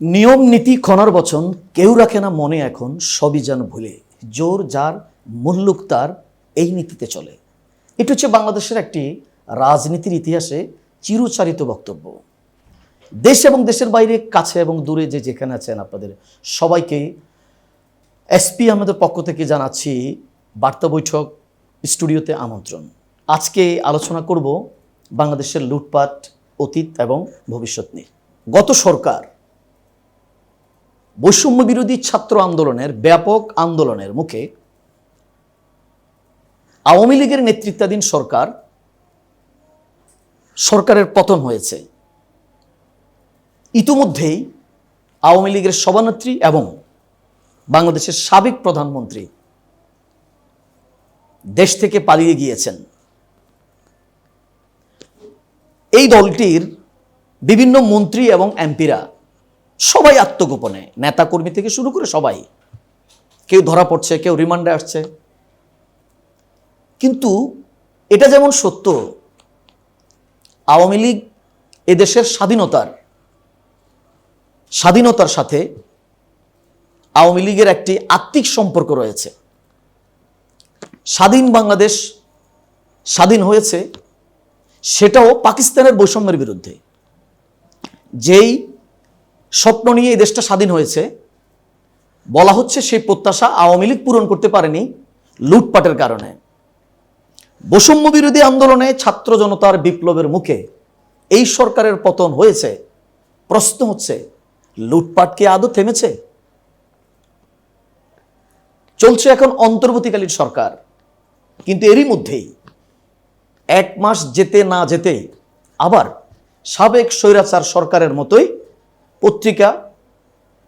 নিয়ম নীতি ক্ষণার বচন কেউ রাখে না মনে এখন, সবই যেন ভুলে। জোর যার, মুল্লুক তার, এই নীতিতে চলে। এটি হচ্ছে বাংলাদেশের একটি রাজনীতির ইতিহাসে চিরচারিত বক্তব্য। দেশ এবং দেশের বাইরে, কাছে এবং দূরে যে যেখানে আছেন আপনাদের সবাইকে এসপি আমাদের পক্ষ থেকে জানাচ্ছি বার্তা বৈঠক স্টুডিওতে আমন্ত্রণ। আজকে আলোচনা করব বাংলাদেশের লুটপাট, অতীত এবং ভবিষ্যৎ নিয়ে। গত সরকার বৈষম্য বিরোধী ছাত্র আন্দোলনের ব্যাপক আন্দোলনের মুখে আওয়ামী লীগের নেতৃত্বাধীন সরকার সরকারের পতন হয়েছে। ইতিমধ্যেই আওয়ামী লীগের সভানেত্রী এবং বাংলাদেশের সাবেক প্রধানমন্ত্রী দেশ থেকে পালিয়ে গিয়েছেন। এই দলটির বিভিন্ন মন্ত্রী এবং এমপিরা সবাই আত্মগোপনে, নেতাকর্মী থেকে শুরু করে সবাই। কেউ ধরা পড়ছে, কেউ রিমান্ডে আসছে। কিন্তু এটা যেমন সত্য, আওয়ামী লীগ এদেশের স্বাধীনতার স্বাধীনতার সাথে আওয়ামী লীগের একটি আত্মিক সম্পর্ক রয়েছে। স্বাধীন বাংলাদেশ স্বাধীন হয়েছে, সেটাও পাকিস্তানের বৈষম্যের বিরুদ্ধে। যেই স্বপ্ন নিয়ে এই দেশটা স্বাধীন হয়েছে। বলা হচ্ছে সেই প্রত্যাশা আওয়ামী লীগ পূরণ করতে পারেনি লুটপাটের কারণে। বৈষম্য বিরোধী আন্দোলনে ছাত্র জনতার বিপ্লবের মুখে এই সরকারের পতন হয়েছে। প্রশ্ন হচ্ছে, লুটপাট কি আদৌ থেমেছে? চলছে এখন অন্তর্বর্তীকালীন সরকার, কিন্তু এরই মধ্যেই এক মাস যেতে না যেতে আবার সাবেক স্বৈরাচার সরকারের মতোই পত্রিকা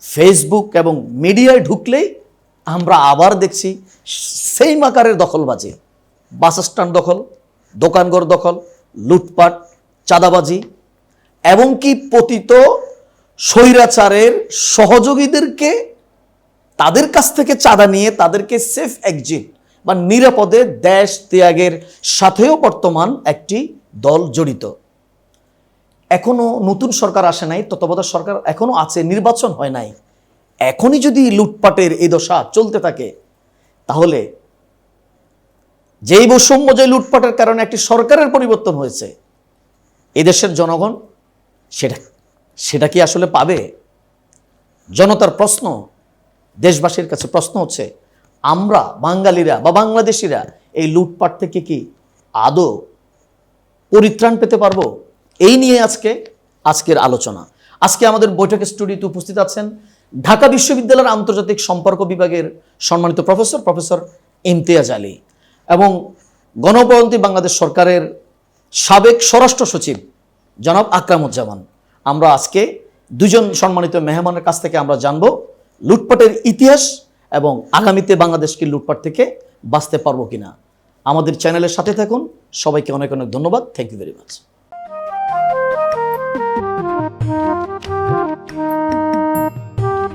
ফেসবুক এবং মিডিয়ায় ঢুকলেই আমরা আবার দেখছি সেই আকারের দখলবাজি বাস স্ট্যান্ড দখল, দোকানঘর দখল, লুটপাট, চাঁদাবাজি এবং কি পতিত স্বৈরাচারের সহযোগীদেরকে তাদের কাছ থেকে চাঁদা নিয়ে তাদেরকে সেফ এক্সিট বা নিরাপদে দেশ ত্যাগের সাথেও বর্তমান একটি দল জড়িত। এখনও নতুন সরকার আসে নাই, তত্ত্বাবধায়ক সরকার এখনও আছে, নির্বাচন হয় নাই। এখনই যদি লুটপাটের এই দশা চলতে থাকে, তাহলে যেই বৈষম্য যে লুটপাটের কারণে একটি সরকারের পরিবর্তন হয়েছে, এদেশের জনগণ সেটা সেটা কি আসলে পাবে? জনতার প্রশ্ন, দেশবাসীর কাছে প্রশ্ন হচ্ছে, আমরা বাঙালিরা বা বাংলাদেশিরা এই লুটপাট থেকে কি আদৌ পরিত্রাণ পেতে পারব? এই নিয়ে আজকে, আজকের আলোচনা। আজকে আমাদের বৈঠকের স্টুডিওতে উপস্থিত আছেন ঢাকা বিশ্ববিদ্যালয়ের আন্তর্জাতিক সম্পর্ক বিভাগের সম্মানিত প্রফেসর প্রফেসর ইমতিয়াজ আলী এবং গণপ্রজাতন্ত্রী বাংলাদেশ সরকারের সাবেক স্বরাষ্ট্র সচিব জনাব আকরামুজ্জামান। আমরা আজকে দুজন সম্মানিত মেহমানের কাছ থেকে আমরা জানব লুটপাটের ইতিহাস এবং আগামীতে বাংলাদেশকে লুটপাট থেকে বাঁচতে পারব কিনা। আমাদের চ্যানেলের সাথে থাকুন। সবাইকে অনেক অনেক ধন্যবাদ। Thank you very much Thank you.